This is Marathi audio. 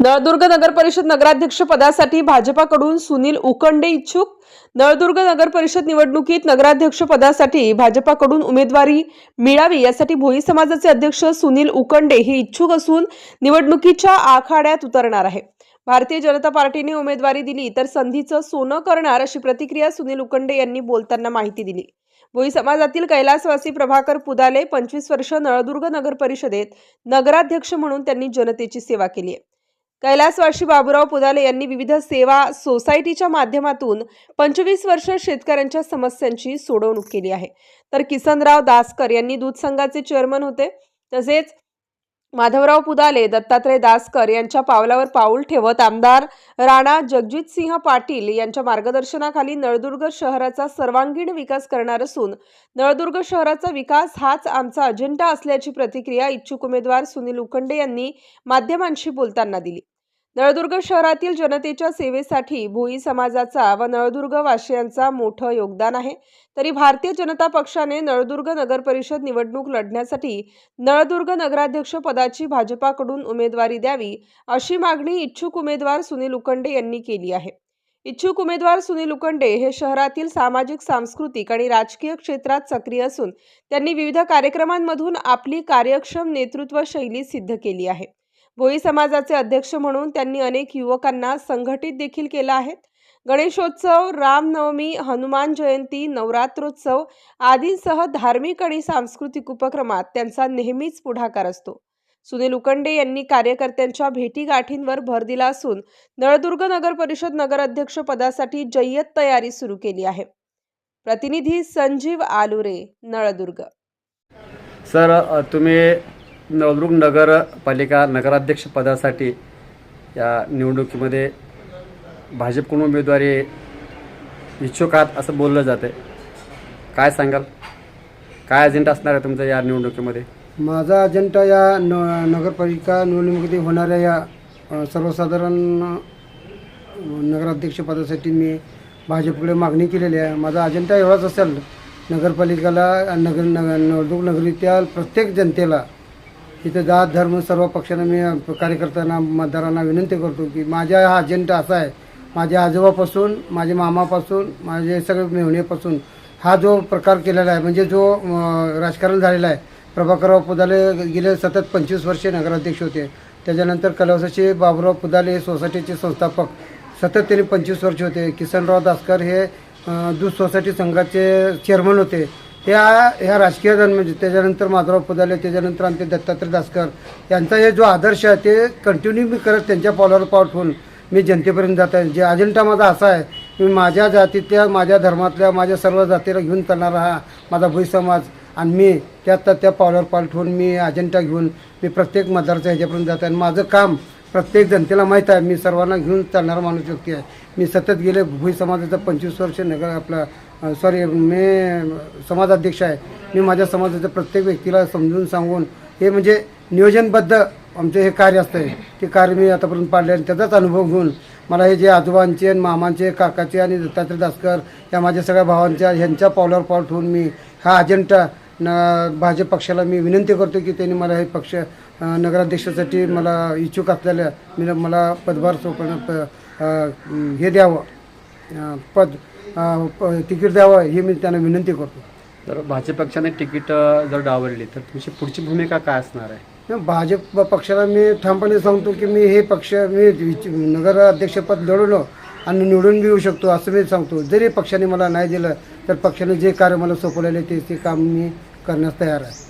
नळदुर्ग नगर परिषद नगराध्यक्ष पदासाठी भाजपाकडून सुनील उकंडे इच्छुक. नळदुर्ग नगर परिषद निवडणुकीत नगराध्यक्ष पदासाठी भाजपाकडून उमेदवारी मिळावी यासाठी भोई समाजाचे अध्यक्ष सुनील उकंडे हे इच्छुक असून निवडणुकीच्या आखाड्यात उतरणार आहे. भारतीय जनता पार्टीने उमेदवारी दिली तर संधीचं सोनं करणार अशी प्रतिक्रिया सुनील उकंडे यांनी बोलताना माहिती दिली. भोई समाजातील कैलासवासी प्रभाकर पुदाले पंचवीस वर्ष नळदुर्ग नगर परिषदेत नगराध्यक्ष म्हणून त्यांनी जनतेची सेवा केली आहे. कैलासवाशी बाबुराव पुदाले यांनी विविध सेवा सोसायटीच्या माध्यमातून पंचवीस वर्ष शेतकऱ्यांच्या समस्यांची सोडवणूक केली आहे. तर किसनराव दासकर यांनी दूध संघाचे चेअरमन होते. तसेच माधवराव पुदाले दत्तात्रय दासकर यांच्या पावलावर पाऊल ठेवत आमदार राणा जगजितसिंह पाटील यांच्या मार्गदर्शनाखाली नळदुर्ग शहराचा सर्वांगीण विकास करणार असून नळदुर्ग शहराचा विकास हाच आमचा अजेंडा असल्याची प्रतिक्रिया इच्छुक उमेदवार सुनील उखंडे यांनी माध्यमांशी बोलताना दिली. नळदुर्ग शहरातील जनतेच्या सेवेसाठी भोई समाजाचा व नळदुर्ग वासियांचा मोठं योगदान आहे. तरी भारतीय जनता पक्षाने नळदुर्ग नगर परिषद निवडणूक लढण्यासाठी नळदुर्ग नगराध्यक्ष पदाची भाजपाकडून उमेदवारी द्यावी अशी मागणी इच्छुक उमेदवार सुनील उकंडे यांनी केली आहे. इच्छुक उमेदवार सुनील उकंडे हे शहरातील सामाजिक सांस्कृतिक आणि राजकीय क्षेत्रात सक्रिय असून त्यांनी विविध कार्यक्रमांमधून आपली कार्यक्षम नेतृत्व शैली सिद्ध केली आहे. भोई समाजाचे अध्यक्ष म्हणून त्यांनी अनेक युवकांना संघटित देखील केलं आहे गणेशोत्सव रामनवमी हनुमान जयंती नवरात्रोत्सव आदींसह धार्मिक आणि सांस्कृतिक उपक्रमात त्यांचा नेहमीच पुढाकार असतो. सुनील उकंडे यांनी कार्यकर्त्यांच्या भेटीगाठींवर भर दिला असून नळदुर्ग नगर परिषद नगराध्यक्ष पदासाठी जय्यत तयारी सुरू केली आहे. प्रतिनिधी संजीव आलुरे नळदुर्ग. सर तुम्ही नळदुर्ग नगरपालिका नगराध्यक्षपदासाठी या निवडणुकीमध्ये भाजपकडून उमेदवारी इच्छुक आहात असं बोललं जातं काय सांगाल? काय अजेंडा असणार आहे तुमचा या निवडणुकीमध्ये? माझा अजेंडा या न नगरपालिका निवडणुकीमध्ये होणाऱ्या या सर्वसाधारण नगराध्यक्षपदासाठी मी भाजपकडे मागणी केलेली आहे. माझा अजेंडा एवढाच असेल नगरपालिकेला नगर नगर नवदुर्ग नगरीतील प्रत्येक जनतेला इथं जात धर्म सर्व पक्षांना मी कार्यकर्त्यांना मतदारांना विनंती करतो की माझा हा अजेंडा असा आहे. माझ्या आजोबापासून माझ्या मामापासून माझे सगळे मेहुणेपासून हा जो प्रकार केलेला आहे म्हणजे जो राजकारण झालेला आहे. प्रभाकरराव पुदाले गेले सतत पंचवीस वर्षे नगराध्यक्ष होते. त्याच्यानंतर कलवसाचे बाबुराव पुदाले सोसायटीचे संस्थापक सतत त्यांनी पंचवीस वर्ष होते. किसनराव दासकर हे दूध सोसायटी संघाचे चेअरमन होते. ह्या ह्या राजकीय जण म्हणजे त्याच्यानंतर माधवराव पदाले त्याच्यानंतर आमचे दत्तात्रय दासकर यांचा हे जो आदर्श आहे ते कंटिन्यू मी करत त्यांच्या पावलावर पाव ठेवून मी जनतेपर्यंत जात आहे. जे अजेंडा माझा असा आहे मी माझ्या जातीतल्या माझ्या धर्मातल्या माझ्या सर्व जातीला घेऊन चालणारा हा माझा भुई समाज आणि मी त्यात त्या पावलावर पाऊल ठेवून मी अजेंडा घेऊन मी प्रत्येक मतदारच्या ह्याच्यापर्यंत जात आहे. आणि माझं काम प्रत्येक जनतेला माहीत आहे मी सर्वांना घेऊन चालणारा माणूस व्यक्ती आहे. मी सतत गेले भुई समाजाचं पंचवीस वर्ष नगर आपला सॉरी मी समाजाध्यक्ष आहे. मी माझ्या समाजाच्या प्रत्येक व्यक्तीला समजून सांगून हे म्हणजे नियोजनबद्ध आमचे हे कार्य असतं आहे ते कार्य मी आतापर्यंत पाडले आणि त्याचाच अनुभव घेऊन मला हे जे आजोबांचे आणि मामांचे काकाचे आणि दत्तात्रय दासकर या माझ्या सगळ्या भावांच्या ह्यांच्या पावलावर पाऊल ठेवून मी हा अजेंडा न भाजप पक्षाला मी विनंती करतो की त्यांनी मला हे पक्ष नगराध्यक्षासाठी मला इच्छुक असलेल्या मी मला पदभार सोपवणं प- हे द्यावं. पद तिकीट द्यावं ही मी त्यांना विनंती करतो जर भाजप पक्षाने तिकीट जर डावरली तर तुमची पुढची भूमिका काय असणार आहे? भाजप पक्षाला मी ठामपणे सांगतो की मी हे पक्ष मी नगराध्यक्षपद लढवलं. आणि निवडून बी येऊ शकतो असं मी सांगतो. जरी पक्षाने मला नाही दिलं तर पक्षाने जे कार्य मला सोपवलेलं आहे ते ते काम मी करण्यास तयार आहे.